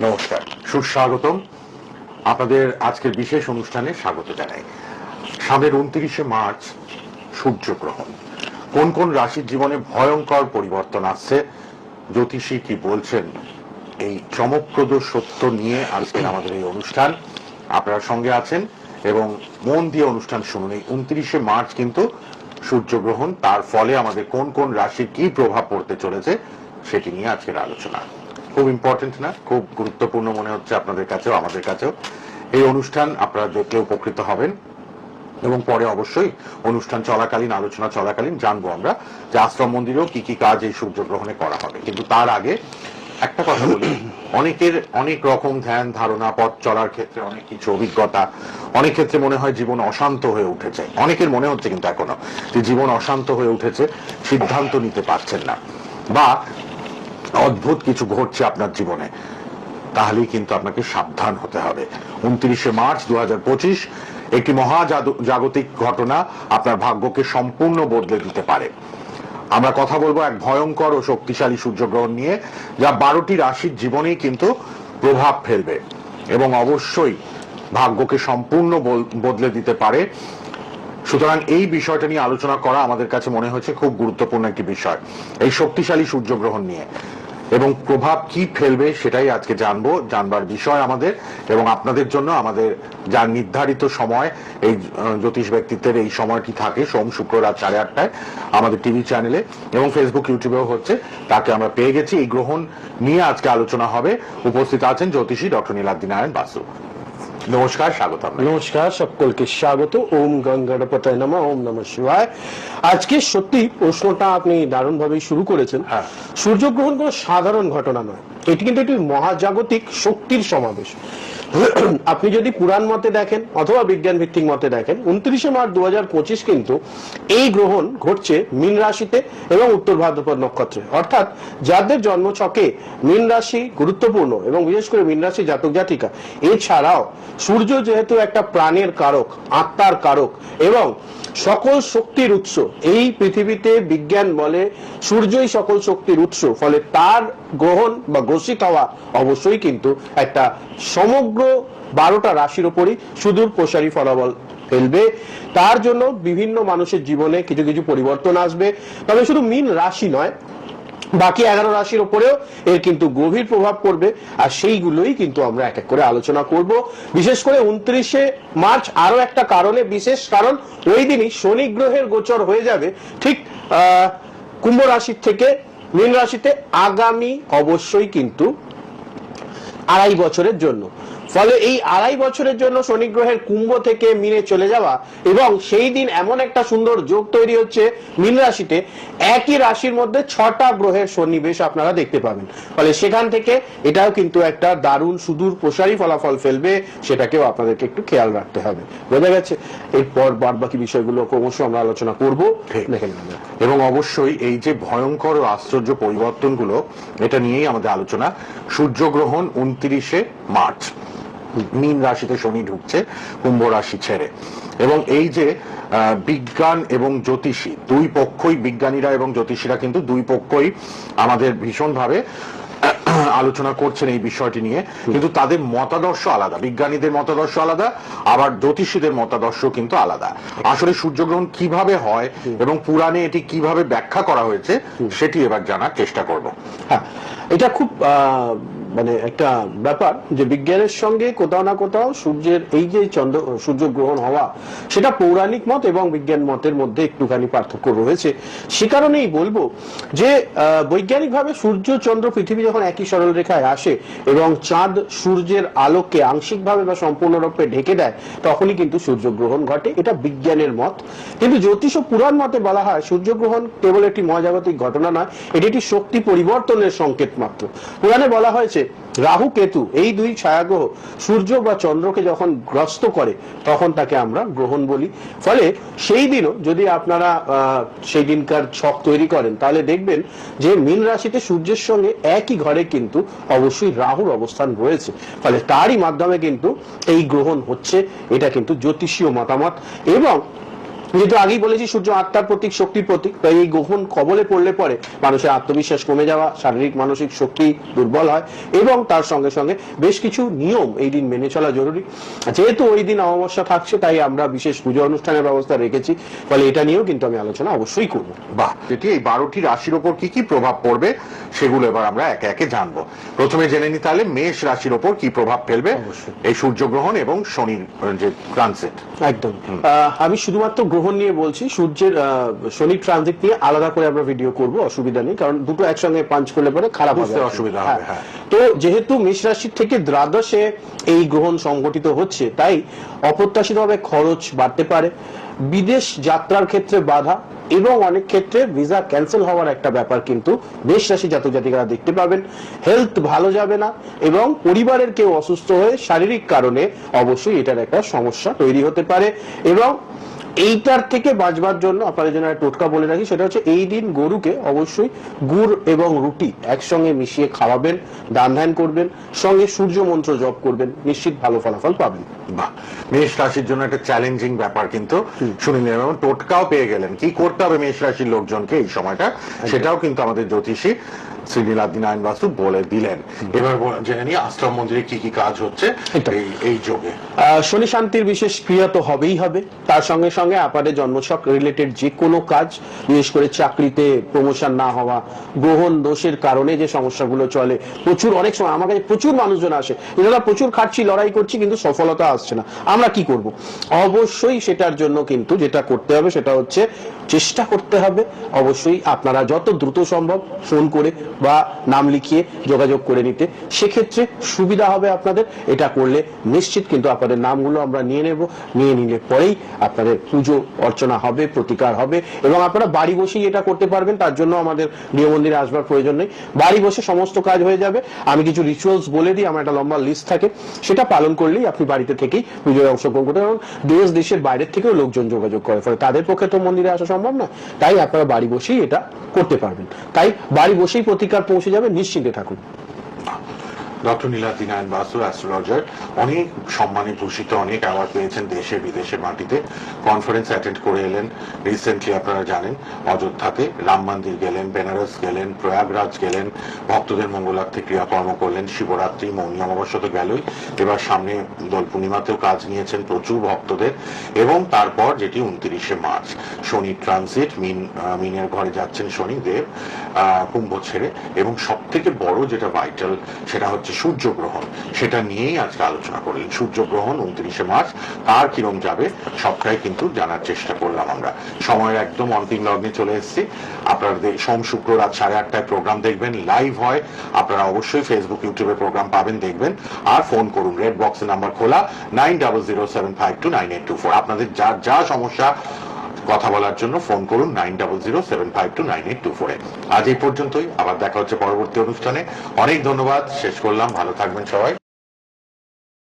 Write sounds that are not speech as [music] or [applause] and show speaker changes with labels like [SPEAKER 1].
[SPEAKER 1] নমস্কার, সুস্বাগতম। আপনাদের আজকের বিশেষ অনুষ্ঠানে স্বাগত জানাই। সামনের উনত্রিশে মার্চ, সূর্যগ্রহণ। কোন কোন রাশির জীবনে ভয়ঙ্কর পরিবর্তন আসছে? জ্যোতিষী কি বলছেন? এই চমকপ্রদ সত্য নিয়ে আজকের আমাদের এই অনুষ্ঠান। আপনারা সঙ্গে আছেন এবং মন দিয়ে অনুষ্ঠান শুনুন। এই উনত্রিশে মার্চ কিন্তু সূর্যগ্রহণ। তার ফলে আমাদের কোন কোন রাশির কি প্রভাব পড়তে চলেছে, সেটি নিয়ে আজকের আলোচনা। খুব ইম্পর্টেন্ট না, খুব গুরুত্বপূর্ণ মনে হচ্ছে আপনাদের কাছেও, আমাদের কাছেও। এই অনুষ্ঠান আপনারা দেখলে উপকৃত হবেন এবং পরে অবশ্যই অনুষ্ঠান চলাকালীন, আলোচনা চলাকালীন জানব আমরা যে আশ্রম মন্দিরেও কি কি কাজ এই সূর্যগ্রহণে করা হবে। কিন্তু তার আগে একটা কথা বলি। অনেকের অনেক রকম ধ্যান, ধারণা, পথ চলার ক্ষেত্রে অনেক কিছু অভিজ্ঞতা, অনেক ক্ষেত্রে মনে হয় জীবন অশান্ত হয়ে উঠেছে। অনেকের মনে হচ্ছে কিন্তু এখনও যে জীবন অশান্ত হয়ে উঠেছে, সিদ্ধান্ত নিতে পারছেন না। বা অদ্ভুত কিছু ঘটছে আপনার জীবনে। তাহলেই কিন্তু আপনাকে সাবধান হতে হবে। উনত্রিশে মার্চ দু একটি মহা জাগতিক ঘটনা আপনার ভাগ্যকে সম্পূর্ণ বদলে দিতে পারে। আমরা কথা বলব এক ভয়ঙ্কর ও শক্তিশালী সূর্যগ্রহণ নিয়ে, যা বারোটি রাশির জীবনেই কিন্তু প্রভাব ফেলবে এবং অবশ্যই ভাগ্যকে সম্পূর্ণ বদলে দিতে পারে। সুতরাং এই বিষয়টা নিয়ে আলোচনা করা আমাদের কাছে মনে হয়েছে খুব গুরুত্বপূর্ণ একটি বিষয়। এই শক্তিশালী সূর্যগ্রহণ নিয়ে। এবং প্রভাব কি ফেলবে সেটাই আজকে জানব, জানবার বিষয় আমাদের এবং আপনাদের জন্য আমাদের যার নির্ধারিত সময়, এই জ্যোতিষ ব্যক্তিত্বের এই সময়টি থাকে সোম, শুক্র, রাত সাড়ে আটটায় আমাদের টিভি চ্যানেলে এবং ফেসবুক, ইউটিউবেও হচ্ছে, তাকে আমরা পেয়ে গেছি। এই গ্রহণ নিয়ে আজকে আলোচনা হবে। উপস্থিত আছেন জ্যোতিষী ডক্টর নীলাদ্দি নারায়ণ বাসু। নমস্কার স্বাগত
[SPEAKER 2] নমস্কার সকলকে স্বাগত। ওম গঙ্গাড়পতায় নামা ওম নম শিবায়। আজকে সত্যি প্রশ্নটা আপনি দারুণ ভাবে শুরু করেছেন।
[SPEAKER 1] হ্যাঁ।
[SPEAKER 2] সূর্যগ্রহণ কোনো সাধারণ ঘটনা নয়। এটি কিন্তু একটি মহাজাগতিক শক্তির সমাবেশ। [coughs] আপনি যদি পুরাণ মতে দেখেন অথবা বিজ্ঞান ভিত্তিক মতে দেখেন, উনত্রিশে মার্চ দু পঁচিশ কিন্তু এই গ্রহণ ঘটছে মীন রাশিতে এবং উত্তর ভাদ্রপদ নক্ষত্রে। অর্থাৎ যাদের জন্মছকে মীন রাশি গুরুত্বপূর্ণ এবং বিশেষ করে মীন রাশি জাতক জাতিকা, এছাড়াও সূর্য যেহেতু একটা প্রাণের কারক, আত্মার কারক এবং সকল শক্তির উৎস, এই পৃথিবীতে বিজ্ঞান বলে সূর্যই সকল শক্তির উৎস, ফলে তার গ্রহণ বা গ্রসিত হওয়া অবশ্যই কিন্তু একটা সমগ্র বারোটা রাশির উপরই সুদূর প্রসারী ফলাফল ফেলবে। তার জন্য বিভিন্ন মানুষের জীবনে কিছু কিছু পরিবর্তন আসবে। তবে শুধু মীন রাশি নয়, বাকি এগারো রাশির উপরেও এর কিন্তু গভীর প্রভাব পড়বে আর সেইগুলোই কিন্তু আমরা এক এক করে আলোচনা করব। বিশেষ করে উনত্রিশে মার্চ আরও একটা কারণে বিশেষ, কারণ ওই দিনই শনি গ্রহের গোচর হয়ে যাবে ঠিক কুম্ভ রাশির থেকে, মীন রাশিতে আগামী অবশ্যই কিন্তু আড়াই বছরের জন্য। ফলে এই আড়াই বছরের জন্য শনি গ্রহের কুম্ভ থেকে মিনে চলে যাওয়া এবং সেই দিন এমন একটা সুন্দর যোগ তৈরি হচ্ছে মিন রাশিতে। একই রাশির মধ্যে ছটা গ্রহের সন্নিবেশ আপনারা দেখতে পাবেন। ফলে সেখান থেকে এটাও কিন্তু একটা দারুণ সুদূর প্রসারী ফলাফল ফেলবে সেটাকেও আপনাদেরকে একটু খেয়াল রাখতে হবে। বোঝা গেছে? এরপর বাদ বাকি বিষয়গুলো ক্রমশ আমরা আলোচনা করব। দেখে
[SPEAKER 1] এবং অবশ্যই এই যে ভয়ঙ্কর ও আশ্চর্য পরিবর্তনগুলো এটা নিয়েই আমাদের আলোচনা। সূর্যগ্রহণ উনত্রিশে মার্চ। মীন রাশিতে শনি ঢুকছে কুম্ভ রাশি ছেড়ে। এবং এই যে বিজ্ঞান এবং জ্যোতিষী দুই পক্ষই বিজ্ঞানীরা এবং জ্যোতিষীরা কিন্তু দুই পক্ষই আমাদের ভীষণভাবে [clears throat] আলোচনা করছেন এই বিষয়টি নিয়ে। কিন্তু তাদের মতাদর্শ আলাদা বিজ্ঞানীদের মতাদর্শ আলাদা আবার জ্যোতিষীদের মতাদর্শ কিন্তু আলাদা। আসলে সূর্যগ্রহণ কীভাবে হয় এবং পুরাণে এটি কীভাবে ব্যাখ্যা করা হয়েছে সেটি এবার জানার চেষ্টা করব।
[SPEAKER 2] হ্যাঁ এটা খুব আহ, মানে একটা ব্যাপার যে বিজ্ঞানের সঙ্গে কোথাও না কোথাও সূর্যের এই যে চন্দ্র, সূর্য গ্রহণ হওয়া, সেটা পৌরাণিক মত এবং বিজ্ঞান মতের মধ্যে একটুখানি পার্থক্য রয়েছে। সে কারণেই বলব যে বৈজ্ঞানিকভাবে সূর্য, চন্দ্র, পৃথিবী যখন একই সরল রেখায় আসে এবং চাঁদ সূর্যের আলোককে আংশিকভাবে বা সম্পূর্ণরূপে ঢেকে দেয়, তখনই কিন্তু সূর্যগ্রহণ ঘটে। এটা বিজ্ঞানের মত। কিন্তু জ্যোতিষ ও পুরাণ মতে বলা হয় সূর্যগ্রহণ কেবল একটি মহাজাগতিক ঘটনা নয়, এটি একটি শক্তি পরিবর্তনের সংকেত মাত্র। পুরাণে বলা হয়েছে রাহু কেতু, এই দুই ছায়াগ্রহ সূর্য বা চন্দ্রকে যখন গ্রস্ত করে, তখন তাকে আমরা গ্রহণ বলি। ফলে সেই দিনও যদি আপনারা সেই দিনকার ছক তৈরি করেন, তাহলে দেখবেন যে মীন রাশিতে সূর্যের সঙ্গে একই ঘরে কিন্তু অবশ্যই রাহুর অবস্থান রয়েছে। ফলে তারই মাধ্যমে কিন্তু এই গ্রহণ হচ্ছে, এটা কিন্তু জ্যোতিষীয় মতামত। এবং যেহেতু আগেই বলেছি সূর্য আত্মার প্রতীক শক্তির প্রতীক তাই এই গ্রহণ কবলে পড়লে পরে মানুষের আত্মবিশ্বাস কমে যাওয়া শারীরিক মানসিক শক্তি দুর্বল হয় এবং তার সঙ্গে সঙ্গে বেশ কিছু নিয়ম এই দিন মেনে চলা জরুরি। যেহেতু ওই দিন অমাবস্যা থাকছে তাই আমরা বিশেষ পুজো অনুষ্ঠানের ব্যবস্থা রেখেছি। ফলে এটা নিয়েও কিন্তু আমি আলোচনা অবশ্যই করব।
[SPEAKER 1] বাহ যেটি এই বারোটি রাশির ওপর কি কি প্রভাব পড়বে সেগুলো এবার আমরা একে একে জানব। প্রথমে জেনে নি তাহলে মেষ রাশির ওপর কি প্রভাব ফেলবে এই সূর্যগ্রহণ এবং শনির যে ট্রানসিট
[SPEAKER 2] একদম। আহ, আমি শুধুমাত্র গ্রহণ নিয়ে বলছি সূর্যের শনি ট্রানজিট নিয়ে আলাদা করে আমরা ভিডিও করব অসুবিধা নেই কারণ দুটো একসঙ্গে পাঞ্চ করলে পরে খারাপ হবে
[SPEAKER 1] অসুবিধা হবে, হ্যাঁ।
[SPEAKER 2] তো যেহেতু মেষ রাশির থেকে দ্বাদশে এই গ্রহণ সংঘটিত হচ্ছে তাই অপ্রত্যাশিতভাবে খরচ বাড়তে পারে। বিদেশ যাত্রার ক্ষেত্রে বাধা এবং অনেক ক্ষেত্রে ভিসা ক্যান্সেল হওয়ার একটা ব্যাপার কিন্তু মেষ রাশি জাতক জাতিকারা দেখতে পাবেন। হেলথ ভালো যাবে না এবং পরিবারের কেউ অসুস্থ হয়ে শারীরিক কারণে অবশ্যই এটার একটা সমস্যা তৈরি হতে পারে এবং এইটার থেকে বাঁচবার জন্য আপনাদের জন্য একটা টোটকা বলে রাখি সেটা হচ্ছে এই দিন গরুকে অবশ্যই গুড় এবং রুটি একসঙ্গে মিশিয়ে খাওয়াবেন দান ধ্যান করবেন সঙ্গে সূর্য মন্ত্র জপ করবেন নিশ্চিত ভালো ফলাফল পাবেন।
[SPEAKER 1] বাহ মেষ রাশির জন্য একটা চ্যালেঞ্জিং ব্যাপার কিন্তু শুনে নিলাম এবং টোটকাও পেয়ে গেলেন। কি করতে হবে মেষ রাশির লোকজনকে এই সময়টা সেটাও কিন্তু আমাদের জ্যোতিষী বাস্তু বলে দিলেন। এবার জেনে নিয়ে আশ্রম মন্দিরে কি কি কাজ হচ্ছে এই এই যোগে।
[SPEAKER 2] শনি শান্তির বিশেষ ক্রিয়া তো হবেই হবে। তার সঙ্গে সঙ্গে আপনাদের জন্মছক রিলেটেড যে কোনো কাজ বিশেষ করে চাকরিতে প্রমোশন না হওয়া গ্রহণ দোষের কারণে যে সমস্যাগুলো চলে প্রচুর অনেক সময় আমার কাছে প্রচুর মানুষজন আসে। এনারা প্রচুর খাটছি লড়াই করছি কিন্তু সফলতা আসছে না। আমরা কি করব? অবশ্যই সেটার জন্য কিন্তু যেটা করতে হবে সেটা হচ্ছে চেষ্টা করতে হবে। অবশ্যই আপনারা যত দ্রুত সম্ভব ফোন করে বা নাম লিখিয়ে যোগাযোগ করে নিতে। সেক্ষেত্রে সুবিধা হবে আপনাদের, এটা করলে নিশ্চিত কিন্তু আপনাদের নামগুলো আমরা নিয়ে নেব, নিয়ে নিলে পরেই আপনাদের পুজো অর্চনা হবে, প্রতিকার হবে এবং আপনারা বাড়ি বসেই এটা করতে পারবেন, তার জন্য আমাদের গৃহ মন্দিরে আসবার প্রয়োজন নেই। বাড়ি বসে সমস্ত কাজ হয়ে যাবে। আমি কিছু রিচুয়ালস বলে দিই, আমার একটা লম্বা লিস্ট থাকে। সেটা পালন করলেই আপনি বাড়িতে থেকেই পুজোয় অংশগ্রহণ করতে পারেন দেশ, দেশের বাইরের থেকেও লোকজন যোগাযোগ করে, ফলে তাদের পক্ষে তো মন্দিরে আসা সম্ভব না তাই আপনারা বাড়ি বসেই এটা করতে পারবেন। তাই বাড়ি বসেই প্রতিকার পৌঁছে যাবে নিশ্চিন্তে থাকুন।
[SPEAKER 1] ডক্টর নীলাদ্দিন আইন বাসু অ্যাস্ট্রোলজার অনেক সম্মানে ভূষিত অনেক অ্যাওয়ার্ড পেয়েছেন দেশে বিদেশে মাটিতে। কনফারেন্স অ্যাটেন্ড করে এলেন। রিসেন্টলি আপনারা জানেন অযোধ্যাতে রাম মন্দির গেলেন বেনারস গেলেন প্রয়াগরাজ গেলেন ভক্তদের মঙ্গলার্থে ক্রিয়াকর্ম করলেন শিবরাত্রি মৌনী অমাবস্যা তো গেলই। এবার সামনে দোল পূর্ণিমাতেও কাজ নিয়েছেন প্রচুর ভক্তদের এবং তারপর যেটি উনত্রিশে মার্চ শনি ট্রানজিট মিন মিনের ঘরে যাচ্ছেন শনি দেব আহ, কুম্ভ ছেড়ে। এবং সব থেকে বড় যেটা ভাইটাল সেটা হচ্ছে সূর্যগ্রহণ। সেটা নিয়েই আজকে আলোচনা করলেন সূর্যগ্রহণ উনত্রিশে মার্চ তার কিরম যাবে সবটাই কিন্তু জানার চেষ্টা করলাম আমরা। সময়ের একদম অন্তিম লগ্নে চলে এসেছি। আপনাদের সোম, শুক্র, রাত সাড়ে আটটায় প্রোগ্রাম দেখবেন লাইভ হয়। আপনারা অবশ্যই ফেসবুক ইউটিউবে প্রোগ্রাম পাবেন, দেখবেন। আর ফোন করুন রেড বক্সের নাম্বার খোলা nine double zero seven five two nine eight two four আপনাদের যা যা সমস্যা কথা বলার জন্য ফোন করুন nine double zero seven five two nine eight two ফোরে আজ এই পর্যন্তই, আবার দেখা হচ্ছে পরবর্তী অনুষ্ঠানে। অনেক ধন্যবাদ, শেষ করলাম, ভালো থাকবেন সবাই।